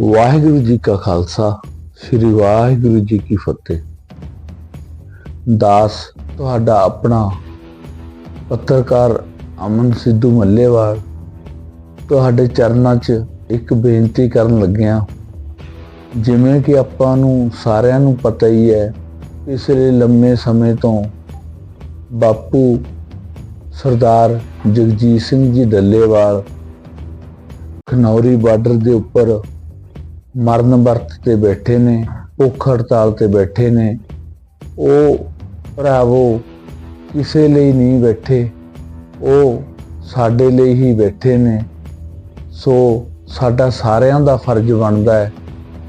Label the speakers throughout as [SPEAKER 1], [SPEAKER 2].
[SPEAKER 1] ਵਾਹਿਗੁਰੂ ਜੀ ਕਾ ਖਾਲਸਾ, ਸ੍ਰੀ ਵਾਹਿਗੁਰੂ ਜੀ ਕੀ ਫਤਿਹ। ਦਾਸ ਤੁਹਾਡਾ ਆਪਣਾ ਪੱਤਰਕਾਰ ਅਮਨ ਸਿੱਧੂ ਮੱਲੇਵਾਲ ਤੁਹਾਡੇ ਚਰਨਾਂ 'ਚ ਇੱਕ ਬੇਨਤੀ ਕਰਨ ਲੱਗਿਆ, ਜਿਵੇਂ ਕਿ ਆਪਾਂ ਨੂੰ ਸਾਰਿਆਂ ਨੂੰ ਪਤਾ ਹੀ ਹੈ, ਪਿਛਲੇ ਲੰਮੇ ਸਮੇਂ ਤੋਂ ਬਾਪੂ ਸਰਦਾਰ ਜਗਜੀਤ ਸਿੰਘ ਜੀ ਡੱਲੇਵਾਲ ਖਨੌਰੀ ਬਾਰਡਰ ਦੇ ਉੱਪਰ ਮਰਨ ਵਰਤ ਤੇ ਬੈਠੇ ਨੇ, ਭੁੱਖ ਹੜਤਾਲ ਤੇ ਬੈਠੇ ਨੇ। ਉਹ ਭਰਾਵੋ, ਕਿਸੇ ਲਈ ਨਹੀਂ ਬੈਠੇ, ਉਹ ਸਾਡੇ ਲਈ ਹੀ ਬੈਠੇ ਨੇ। ਸੋ ਸਾਡਾ ਸਾਰਿਆਂ ਦਾ ਫਰਜ਼ ਬਣਦਾ ਹੈ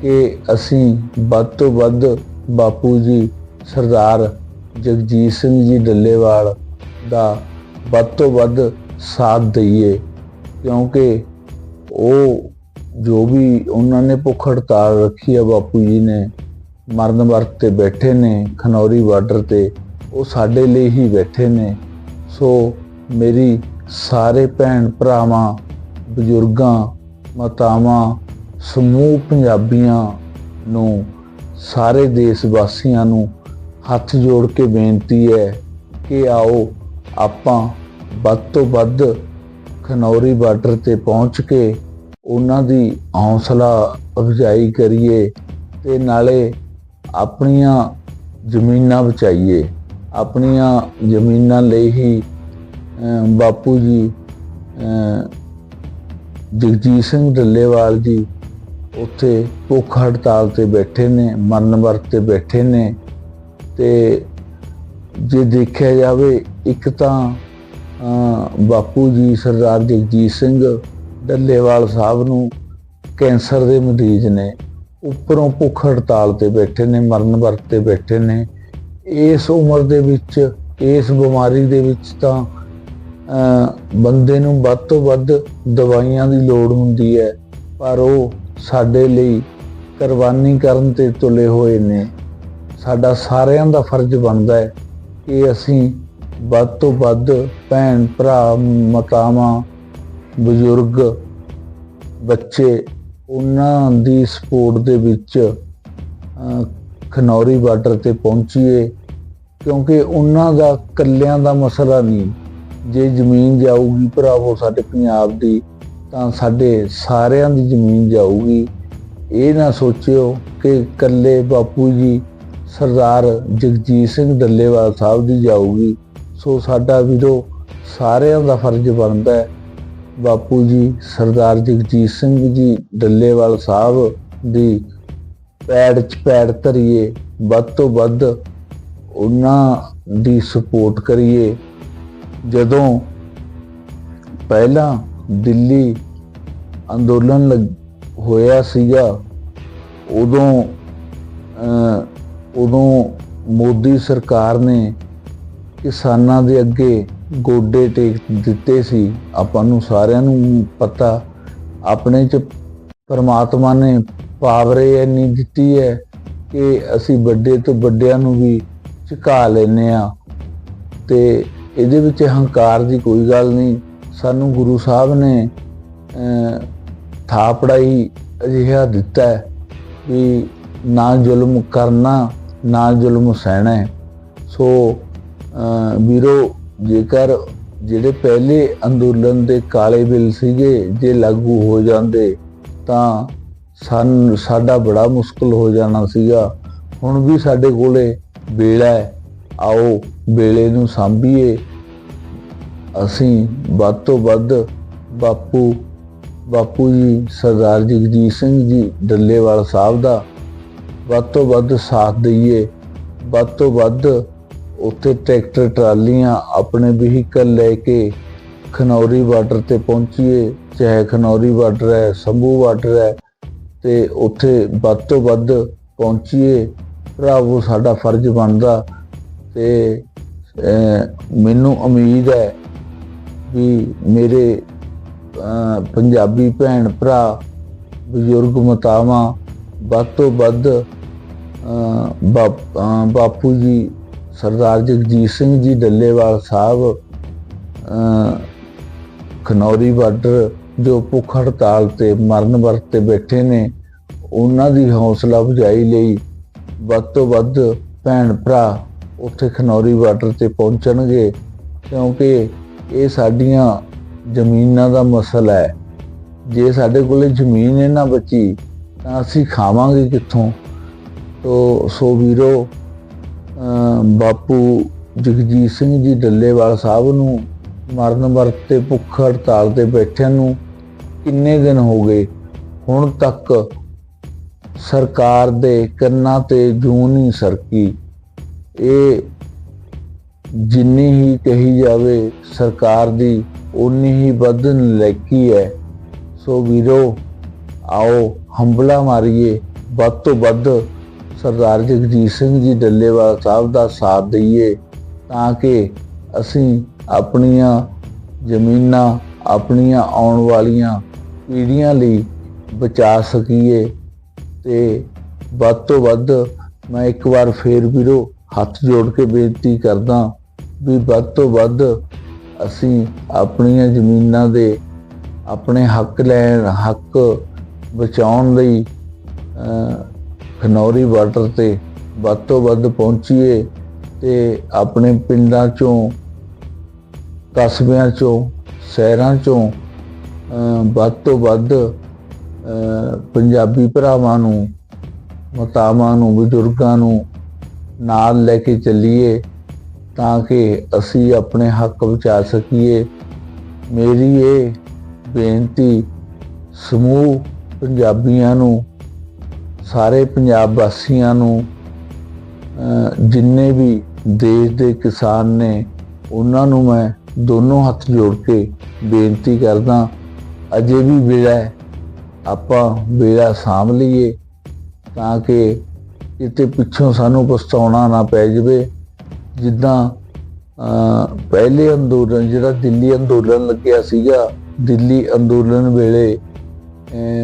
[SPEAKER 1] ਕਿ ਅਸੀਂ ਵੱਧ ਤੋਂ ਵੱਧ ਬਾਪੂ ਜੀ, ਸਰਦਾਰ ਜਗਜੀਤ ਸਿੰਘ ਜੀ ਡੱਲੇਵਾਲ ਦਾ ਵੱਧ ਤੋਂ ਵੱਧ ਸਾਥ ਦਈਏ, ਕਿਉਂਕਿ ਉਹ ਜੋ ਵੀ ਉਹਨਾਂ ਨੇ ਭੁੱਖ ਹੜਤਾਲ ਰੱਖੀ ਆ ਬਾਪੂ ਜੀ ਨੇ, ਮਰਨ ਵਰਤ ਤੇ ਬੈਠੇ ਨੇ, ਖਨੌਰੀ ਬਾਰਡਰ ਤੇ, ਉਹ ਸਾਡੇ ਲਈ ਹੀ ਬੈਠੇ ਨੇ। ਸੋ ਮੇਰੀ ਸਾਰੇ ਭੈਣ ਭਰਾਵਾਂ, ਬਜ਼ੁਰਗਾਂ, ਮਾਤਾਵਾਂ, ਸਮੂਹ ਪੰਜਾਬੀਆਂ ਨੂੰ, ਸਾਰੇ ਦੇਸ਼ ਵਾਸੀਆਂ ਨੂੰ ਹੱਥ ਜੋੜ ਕੇ ਬੇਨਤੀ ਹੈ ਕਿ ਆਓ ਆਪਾਂ ਵੱਧ ਤੋਂ ਵੱਧ ਖਨੌਰੀ ਬਾਰਡਰ ਤੇ ਪਹੁੰਚ ਕੇ ਉਹਨਾਂ ਦੀ ਹੌਸਲਾ ਅਫਜ਼ਾਈ ਕਰੀਏ ਤੇ ਨਾਲੇ ਆਪਣੀਆਂ ਜ਼ਮੀਨਾਂ ਬਚਾਈਏ। ਆਪਣੀਆਂ ਜ਼ਮੀਨਾਂ ਲਈ ਹੀ ਬਾਪੂ ਜੀ ਜਗਜੀਤ ਸਿੰਘ ਡੱਲੇਵਾਲ ਜੀ ਉੱਥੇ ਭੁੱਖ ਹੜਤਾਲ ਤੇ ਬੈਠੇ ਨੇ, ਮਰਨ ਵਰਤ ਤੇ ਬੈਠੇ ਨੇ ਤੇ ਜੇ ਦੇਖਿਆ ਜਾਵੇ ਇੱਕ ਤਾਂ ਬਾਪੂ ਜੀ ਸਰਦਾਰ ਜਗਜੀਤ ਸਿੰਘ ਡੱਲੇਵਾਲ ਸਾਹਿਬ ਨੂੰ ਕੈਂਸਰ ਦੇ ਮਰੀਜ਼ ਨੇ ਉੱਪਰੋਂ ਭੁੱਖ ਹੜਤਾਲ ਤੇ ਬੈਠੇ ਨੇ, ਮਰਨ ਵਰਤ ਤੇ ਬੈਠੇ ਨੇ। ਇਸ ਉਮਰ ਦੇ ਵਿੱਚ, ਇਸ ਬਿਮਾਰੀ ਦੇ ਵਿੱਚ ਤਾਂ ਬੰਦੇ ਨੂੰ ਵੱਧ ਤੋਂ ਵੱਧ ਦਵਾਈਆਂ ਦੀ ਲੋੜ ਹੁੰਦੀ ਹੈ, ਪਰ ਉਹ ਸਾਡੇ ਲਈ ਕੁਰਬਾਨੀ ਕਰਨ ਤੇ ਤੁਲੇ ਹੋਏ ਨੇ। ਸਾਡਾ ਸਾਰਿਆਂ ਦਾ ਫਰਜ਼ ਬਣਦਾ ਹੈ ਕਿ ਅਸੀਂ ਵੱਧ ਤੋਂ ਵੱਧ ਭੈਣ, ਭਰਾ, ਮਾਤਾਵਾਂ ਬਜ਼ੁਰਗ ਬੱਚੇ ਉਹਨਾਂ ਦੀ ਸਪੋਰਟ ਦੇ ਵਿੱਚ ਖਨੌਰੀ ਬਾਰਡਰ ਤੇ ਪਹੁੰਚੀਏ, ਕਿਉਂਕਿ ਉਹਨਾਂ ਦਾ ਕੱਲਿਆਂ ਦਾ ਮਸਲਾ ਨਹੀਂ। ਜੇ ਜ਼ਮੀਨ ਜਾਊਗੀ ਭਰਾਵੋ ਸਾਡੇ ਪੰਜਾਬ ਦੀ, ਤਾਂ ਸਾਡੇ ਸਾਰਿਆਂ ਦੀ ਜ਼ਮੀਨ ਜਾਊਗੀ। ਇਹ ਨਾ ਸੋਚਿਓ ਕਿ ਕੱਲੇ ਬਾਪੂ ਜੀ, ਸਰਦਾਰ ਜਗਜੀਤ ਸਿੰਘ ਡੱਲੇਵਾਲ ਸਾਹਿਬ ਦੀ ਜਾਊਗੀ। ਸੋ ਸਾਡਾ ਵੀਰੋ, ਸਾਰਿਆਂ ਦਾ ਫਰਜ਼ ਬਣਦਾ ਹੈ ਬਾਪੂ ਜੀ, ਸਰਦਾਰ ਜਗਜੀਤ ਸਿੰਘ ਜੀ, ਡੱਲੇਵਾਲ ਸਾਹਿਬ ਦੀ ਪੈੜ ਚ ਪੈੜ ਧਰੀਏ, ਵੱਧ ਤੋਂ ਵੱਧ ਉਹਨਾਂ ਦੀ ਸਪੋਰਟ ਕਰੀਏ। ਜਦੋਂ ਪਹਿਲਾਂ ਦਿੱਲੀ ਅੰਦੋਲਨ ਲੱਗ- ਹੋਇਆ ਸੀਗਾ, ਉਦੋਂ ਉਦੋਂ ਮੋਦੀ ਸਰਕਾਰ ਨੇ ਕਿਸਾਨਾਂ ਦੇ ਅੱਗੇ ਗੋਡੇ ਟੇਕ ਦਿੱਤੇ ਸੀ, ਆਪਾਂ ਨੂੰ ਸਾਰਿਆਂ ਨੂੰ ਪਤਾ। ਆਪਣੇ ਚ ਪਰਮਾਤਮਾ ਨੇ ਪਾਵਰ ਇੰਨੀ ਦਿੱਤੀ ਹੈ ਕਿ ਅਸੀਂ ਵੱਡੇ ਤੋਂ ਵੱਡਿਆਂ ਨੂੰ ਵੀ ਝੁਕਾ ਲੈਨੇ ਆ ਤੇ ਇਹਦੇ ਵਿੱਚ ਹੰਕਾਰ ਦੀ ਕੋਈ ਗੱਲ ਨਹੀਂ। ਸਾਨੂੰ ਗੁਰੂ ਸਾਹਿਬ ਨੇ ਥਾਪੜਾਈ ਅਜਿਹਾ ਦਿੱਤਾ ਵੀ ਨਾ ਜ਼ੁਲਮ ਕਰਨਾ, ਨਾ ਜ਼ੁਲਮ ਸਹਿਣਾ ਸੋ ਵੀਰੋ ਜੇਕਰ ਜਿਹੜੇ ਪਹਿਲੇ ਅੰਦੋਲਨ ਦੇ ਕਾਲੇ ਬਿੱਲ ਸੀਗੇ ਜੇ ਲਾਗੂ ਹੋ ਜਾਂਦੇ, ਤਾਂ ਸਾਨੂੰ, ਸਾਡਾ ਬੜਾ ਮੁਸ਼ਕਲ ਹੋ ਜਾਣਾ ਸੀਗਾ। ਹੁਣ ਵੀ ਸਾਡੇ ਕੋਲੇ ਵੇਲਾ ਹੈ, ਆਓ ਵੇਲੇ ਨੂੰ ਸਾਂਭੀਏ। ਅਸੀਂ ਵੱਧ ਤੋਂ ਵੱਧ ਬਾਪੂ ਬਾਪੂ ਜੀ, ਸਰਦਾਰ ਜਗਜੀਤ ਸਿੰਘ ਜੀ, ਡੱਲੇਵਾਲ ਸਾਹਿਬ ਦਾ ਵੱਧ ਤੋਂ ਵੱਧ ਸਾਥ ਦਈਏ। ਵੱਧ ਤੋਂ ਵੱਧ ਉੱਥੇ ਟਰੈਕਟਰ ਟਰਾਲੀਆਂ ਆਪਣੇ ਵਹੀਕਲ ਲੈ ਕੇ ਖਨੌਰੀ ਬਾਰਡਰ ਤੇ ਪਹੁੰਚੀਏ, ਚਾਹੇ ਖਨੌਰੀ ਬਾਰਡਰ ਹੈ, ਸੰਭੂ ਬਾਰਡਰ ਹੈ, ਤੇ ਉੱਥੇ ਵੱਧ ਤੋਂ ਵੱਧ ਪਹੁੰਚੀਏ, ਭਰਾਵੋ ਸਾਡਾ ਫਰਜ਼ ਬਣਦਾ ਤੇ ਮੈਨੂੰ ਉਮੀਦ ਹੈ ਵੀ ਮੇਰੇ ਪੰਜਾਬੀ ਭੈਣ ਭਰਾ, ਬਜ਼ੁਰਗ ਮਾਤਾਵਾਂ ਵੱਧ ਤੋਂ ਵੱਧ ਬਾਪ- ਬਾਪੂ ਜੀ ਸਰਦਾਰ ਜਗਜੀਤ ਸਿੰਘ ਜੀ ਡੱਲੇਵਾਲ ਸਾਹਿਬ ਖਨੌਰੀ ਬਾਰਡਰ ਜੋ ਭੁੱਖ ਹੜਤਾਲ ਤੇ ਮਰਨ ਵਰਤ ਤੇ ਬੈਠੇ ਨੇ, ਉਹਨਾਂ ਦੀ ਹੌਸਲਾ ਅਫਜ਼ਾਈ ਲਈ ਵੱਧ ਤੋਂ ਵੱਧ ਭੈਣ ਭਰਾ ਉੱਥੇ ਖਨੌਰੀ ਬਾਰਡਰ ਤੇ ਪਹੁੰਚਣਗੇ, ਕਿਉਂਕਿ ਇਹ ਸਾਡੀਆਂ ਜ਼ਮੀਨਾਂ ਦਾ ਮਸਲਾ ਹੈ। ਜੇ ਸਾਡੇ ਕੋਲੇ ਜ਼ਮੀਨ ਇਹ ਨਾ ਬਚੀ, ਤਾਂ ਅਸੀਂ ਖਾਵਾਂਗੇ ਕਿੱਥੋਂ? ਤੋ ਸੋ ਵੀਰੋ ਬਾਪੂ ਜਗਜੀਤ ਸਿੰਘ ਜੀ ਡੱਲੇਵਾਲ ਸਾਹਿਬ ਨੂੰ ਮਰਨ ਵਰਤ ਤੇ ਭੁੱਖ ਹੜਤਾਲ ਤੇ ਬੈਠਿਆਂ ਨੂੰ ਕਿੰਨੇ ਦਿਨ ਹੋ ਗਏ? ਹੁਣ ਤੱਕ ਸਰਕਾਰ ਦੇ ਕੰਨਾਂ ਤੇ ਜੂੰ ਨਹੀਂ ਸਰਕੀ। ਇਹ ਜਿੰਨੀ ਹੀ ਕਹੀ ਜਾਵੇ ਸਰਕਾਰ ਦੀ ਉਨੀ ਹੀ ਵੱਧ ਨਲਾਇਕੀ ਹੈ। ਸੋ ਵੀਰੋ, ਆਓ ਹੰਬਲਾ ਮਾਰੀਏ। ਵੱਧ ਤੋਂ ਵੱਧ ਸਰਦਾਰ ਜਗਜੀਤ ਸਿੰਘ ਜੀ ਡੱਲੇਵਾਲ ਸਾਹਿਬ ਦਾ ਸਾਥ ਦਈਏ ਤਾਂ ਕਿ ਅਸੀਂ ਆਪਣੀਆਂ ਜ਼ਮੀਨਾਂ, ਆਪਣੀਆਂ ਆਉਣ ਵਾਲੀਆਂ ਪੀੜ੍ਹੀਆਂ ਲਈ ਬਚਾ ਸਕੀਏ ਤੇ ਵੱਧ ਤੋਂ ਵੱਧ ਮੈਂ ਇੱਕ ਵਾਰ ਫੇਰ ਵੀਰੋ ਹੱਥ ਜੋੜ ਕੇ ਬੇਨਤੀ ਕਰਦਾ ਵੀ ਵੱਧ ਤੋਂ ਵੱਧ ਅਸੀਂ ਆਪਣੀਆਂ ਜ਼ਮੀਨਾਂ ਦੇ ਆਪਣੇ ਹੱਕ ਲੈਣ, ਹੱਕ ਬਚਾਉਣ ਲਈ ਖਨੌਰੀ ਬਾਰਡਰ ਤੇ ਵੱਧ ਤੋਂ ਵੱਧ ਪਹੁੰਚੀਏ ਤੇ ਆਪਣੇ ਪਿੰਡਾਂ ਚੋਂ, ਕਸਬਿਆਂ ਚੋਂ, ਸ਼ਹਿਰਾਂ ਚੋਂ ਵੱਧ ਤੋਂ ਵੱਧ ਪੰਜਾਬੀ ਭਰਾਵਾਂ ਨੂੰ, ਮਾਤਾਵਾਂ ਨੂੰ, ਬਜ਼ੁਰਗਾਂ ਨੂੰ ਨਾਲ ਲੈ ਕੇ ਚੱਲੀਏ ਤਾਂ ਕਿ ਅਸੀਂ ਆਪਣੇ ਹੱਕ ਬਚਾ ਸਕੀਏ। ਮੇਰੀ ਇਹ ਬੇਨਤੀ ਸਮੂਹ ਪੰਜਾਬੀਆਂ ਨੂੰ ਸਾਰੇ ਪੰਜਾਬ ਵਾਸੀਆਂ ਨੂੰ ਜਿੰਨੇ ਵੀ ਦੇਸ਼ ਦੇ ਕਿਸਾਨ ਨੇ, ਉਹਨਾਂ ਨੂੰ ਮੈਂ ਦੋਨੋਂ ਹੱਥ ਜੋੜ ਕੇ ਬੇਨਤੀ ਕਰਦਾ, ਅਜੇ ਵੀ ਵੇਲਾ ਆਪਾਂ ਵੇਲਾ ਸਾਂਭ ਲਈਏ, ਤਾਂ ਕਿ ਕਿਤੇ ਪਿੱਛੋਂ ਸਾਨੂੰ ਪਛਤਾਉਣਾ ਨਾ ਪੈ ਜਾਵੇ। ਜਿੱਦਾਂ ਪਹਿਲੇ ਅੰਦੋਲਨ, ਜਿਹੜਾ ਦਿੱਲੀ ਅੰਦੋਲਨ ਲੱਗਿਆ ਸੀਗਾ, ਦਿੱਲੀ ਅੰਦੋਲਨ ਵੇਲੇ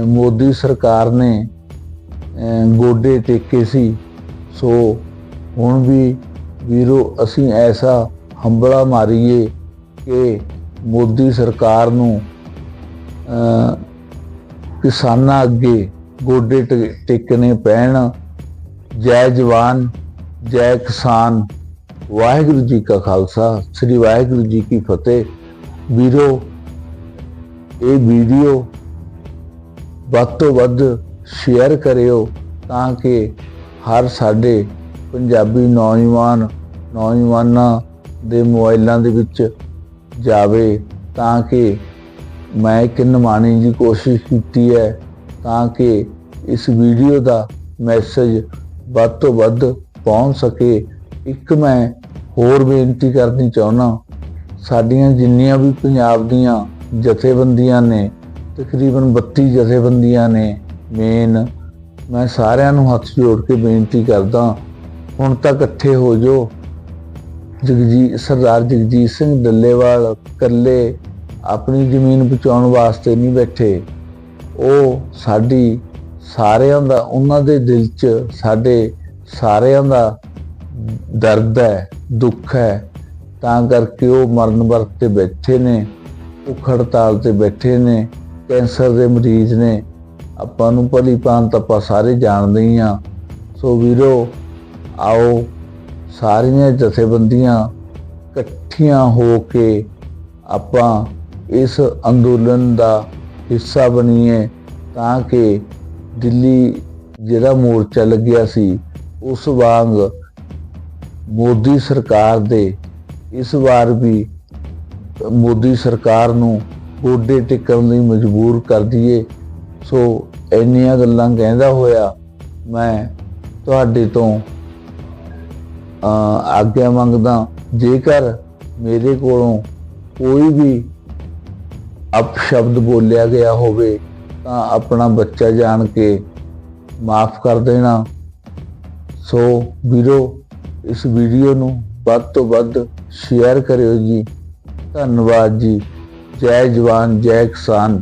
[SPEAKER 1] ਮੋਦੀ ਸਰਕਾਰ ਨੇ ਗੋਡੇ ਟੇਕੇ ਸੀ। ਸੋ ਹੁਣ ਵੀ ਵੀਰੋ ਅਸੀਂ ਐਸਾ ਹੰਬਲਾ ਮਾਰੀਏ ਕਿ ਮੋਦੀ ਸਰਕਾਰ ਨੂੰ ਕਿਸਾਨਾਂ ਅੱਗੇ ਗੋਡੇ ਟੇ- ਟੇਕਣੇ ਪੈਣ। ਜੈ ਜਵਾਨ, ਜੈ ਕਿਸਾਨ। ਵਾਹਿਗੁਰੂ ਜੀ ਕਾ ਖਾਲਸਾ। ਸ੍ਰੀ ਵਾਹਿਗੁਰੂ ਜੀ ਕੀ ਫਤਿਹ। ਵੀਰੋ, ਇਹ ਵੀਡੀਓ ਵੱਧ ਤੋਂ ਵੱਧ ਸ਼ੇਅਰ ਕਰਿਓ ਤਾਂ ਕਿ ਹਰ ਸਾਡੇ ਪੰਜਾਬੀ ਨੌਜਵਾਨ, ਨੌਜਵਾਨਾਂ ਦੇ ਮੋਬਾਈਲਾਂ ਦੇ ਵਿੱਚ ਜਾਵੇ ਤਾਂ ਕਿ ਮੈਂ ਇੱਕ ਨਿਮਾਣੀ ਦੀ ਕੋਸ਼ਿਸ਼ ਕੀਤੀ ਹੈ ਤਾਂ ਕਿ ਇਸ ਵੀਡੀਓ ਦਾ ਮੈਸੇਜ ਵੱਧ ਤੋਂ ਵੱਧ ਪਹੁੰਚ ਸਕੇ। ਇੱਕ ਮੈਂ ਹੋਰ ਬੇਨਤੀ ਕਰਨੀ ਚਾਹੁੰਦਾ, ਸਾਡੀਆਂ ਜਿੰਨੀਆਂ ਵੀ ਪੰਜਾਬ ਦੀਆਂ ਜਥੇਬੰਦੀਆਂ ਨੇ, ਤਕਰੀਬਨ 32 ਜਥੇਬੰਦੀਆਂ ਨੇ ਮੇਨ ਮੈਂ ਸਾਰਿਆਂ ਨੂੰ ਹੱਥ ਜੋੜ ਕੇ ਬੇਨਤੀ ਕਰਦਾ, ਹੁਣ ਤਾਂ ਇਕੱਠੇ ਹੋ ਜਾਓ। ਜਗਜੀ ਸਰਦਾਰ ਜਗਜੀਤ ਸਿੰਘ ਡੱਲੇਵਾਲ ਇਕੱਲੇ ਆਪਣੀ ਜ਼ਮੀਨ ਬਚਾਉਣ ਵਾਸਤੇ ਨਹੀਂ ਬੈਠੇ। ਉਹ ਸਾਡੀ ਸਾਰਿਆਂ ਦਾ, ਉਹਨਾਂ ਦੇ ਦਿਲ 'ਚ ਸਾਡੇ ਸਾਰਿਆਂ ਦਾ ਦਰਦ ਹੈ, ਦੁੱਖ ਹੈ। ਤਾਂ ਕਰਕੇ ਉਹ ਮਰਨ ਵਰਤ ਤੇ ਬੈਠੇ ਨੇ ਭੁੱਖ ਹੜਤਾਲ ਤੇ ਬੈਠੇ ਨੇ, ਕੈਂਸਰ ਦੇ ਮਰੀਜ਼ ਨੇ। ਆਪਾਂ ਨੂੰ ਭਲੀ ਭਾਂਤ ਆਪਾਂ ਸਾਰੇ ਜਾਣਦੇ ਹੀ ਆ ਸੋ ਵੀਰੋ, ਆਓ ਸਾਰੀਆਂ ਜਥੇਬੰਦੀਆਂ ਇਕੱਠੀਆਂ ਹੋ ਕੇ ਆਪਾਂ ਇਸ ਅੰਦੋਲਨ ਦਾ ਹਿੱਸਾ ਬਣੀਏ ਤਾਂ ਕਿ ਦਿੱਲੀ ਜਿਹੜਾ ਮੋਰਚਾ ਲੱਗਿਆ ਸੀ, ਉਸ ਵਾਂਗ ਮੋਦੀ ਸਰਕਾਰ ਦੇ ਇਸ ਵਾਰ ਵੀ ਮੋਦੀ ਸਰਕਾਰ ਨੂੰ ਗੋਡੇ ਟਿਕਣ ਲਈ ਮਜਬੂਰ ਕਰ ਦਈਏ। ਸੋ ਇੰਨੀਆਂ ਗੱਲਾਂ ਕਹਿੰਦਾ ਹੋਇਆ ਮੈਂ ਤੁਹਾਡੇ ਤੋਂ ਆਗਿਆ ਮੰਗਦਾ, ਜੇਕਰ ਮੇਰੇ ਕੋਲੋਂ ਕੋਈ ਵੀ ਅਪਸ਼ਬਦ ਬੋਲਿਆ ਗਿਆ ਹੋਵੇ, ਤਾਂ ਆਪਣਾ ਬੱਚਾ ਜਾਣ ਕੇ ਮਾਫ ਕਰ ਦੇਣਾ। ਸੋ ਵੀਰੋ, ਇਸ ਵੀਡੀਓ ਨੂੰ ਵੱਧ ਤੋਂ ਵੱਧ ਸ਼ੇਅਰ ਕਰਿਓ ਜੀ। ਧੰਨਵਾਦ ਜੀ। ਜੈ ਜਵਾਨ, ਜੈ ਕਿਸਾਨ।